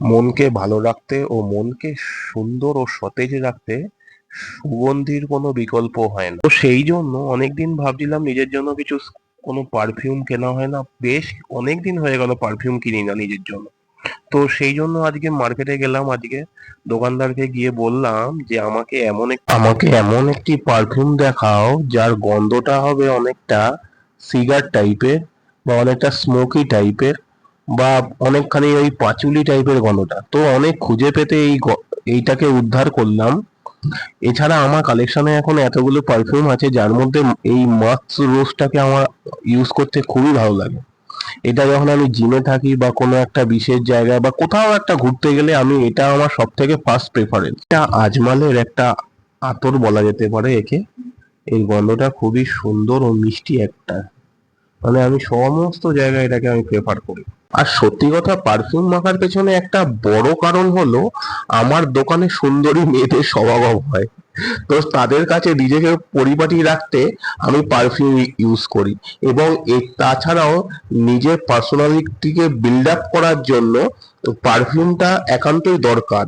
মনকে ভালো রাখতে ও মনকে সুন্দর ও সতেজ রাখতে সুগন্ধির কোনো বিকল্প হয় না। তো সেই জন্য অনেকদিন ভাবছিলাম নিজের জন্য কিছু কোনো পারফিউম কেনা হয় না। বেশ অনেকদিন হয়ে গেল পারফিউম কিনি না নিজের জন্য। তো সেই জন্য আজকে মার্কেটে গেলাম, আজকে দোকানদারকে গিয়ে বললাম যে, আমাকে এমন আমাকে এমন একটি পারফিউম দেখাও, যার গন্ধটা হবে অনেকটা সিগার টাইপের বা অনেকটা স্মোকি টাইপের বা অনেকখানি ওই পাঁচুলি টাইপের গন্ধটা। তো অনেক খুঁজে পেতে এই এইটাকে উদ্ধার করলাম। এছাড়া আমার কালেকশনে এখন এতগুলো পারফিউম আছে, যার মধ্যে এই মাস্ক রোজটাকে আমার ইউজ করতে খুবই ভালো লাগে। এটা যখন আমি জিমে থাকি বা কোনো একটা বিশেষ জায়গায় বা কোথাও একটা ঘুরতে গেলে আমি এটা আমার সব থেকে ফার্স্ট প্রেফারেন্স এটা আজমালের একটা আতর বলা যেতে পারে একে। এই গন্ধটা খুবই সুন্দর ও মিষ্টি একটা। মানে আমি সমস্ত জায়গায় এটাকে আমি প্রেফার করি। আর সত্যি কথা পারফিউম মাখার পেছনে একটা বড় কারণ হলো, আমার দোকানে সুন্দরী মেয়েদের সমাগম হয়। তো তাদের কাছে নিজেকে পরিপাটি রাখতে আমি পারফিউম ইউজ করি এবং তাছাড়াও নিজের পার্সোনালিটিকে বিল্ড আপ করার জন্য পারফিউমটা একান্তই দরকার।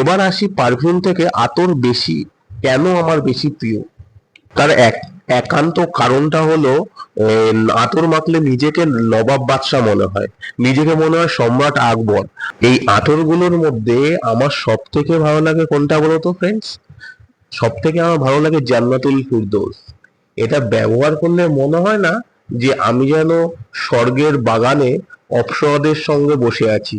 এবার আসি পারফিউম থেকে আতর বেশি, কেন আমার বেশি প্রিয়? তার এক একান্ত কারণটা হলো আতর মাখলে নিজেকে নবাব বাদশাহ মনে হয়। নিজেকে মনে হয় সম্রাট আকবর। এই আতরগুলোর মধ্যে আমার সব থেকে ভালো লাগে কোনটা বলতো ফ্রেন্ডস সব থেকে আমার ভালো লাগে জান্নাতুল ফিরদৌস। এটা ব্যবহার করলে মনে হয় না যে আমি যেন স্বর্গের বাগানে অপ্সরদের সঙ্গে বসে আছি।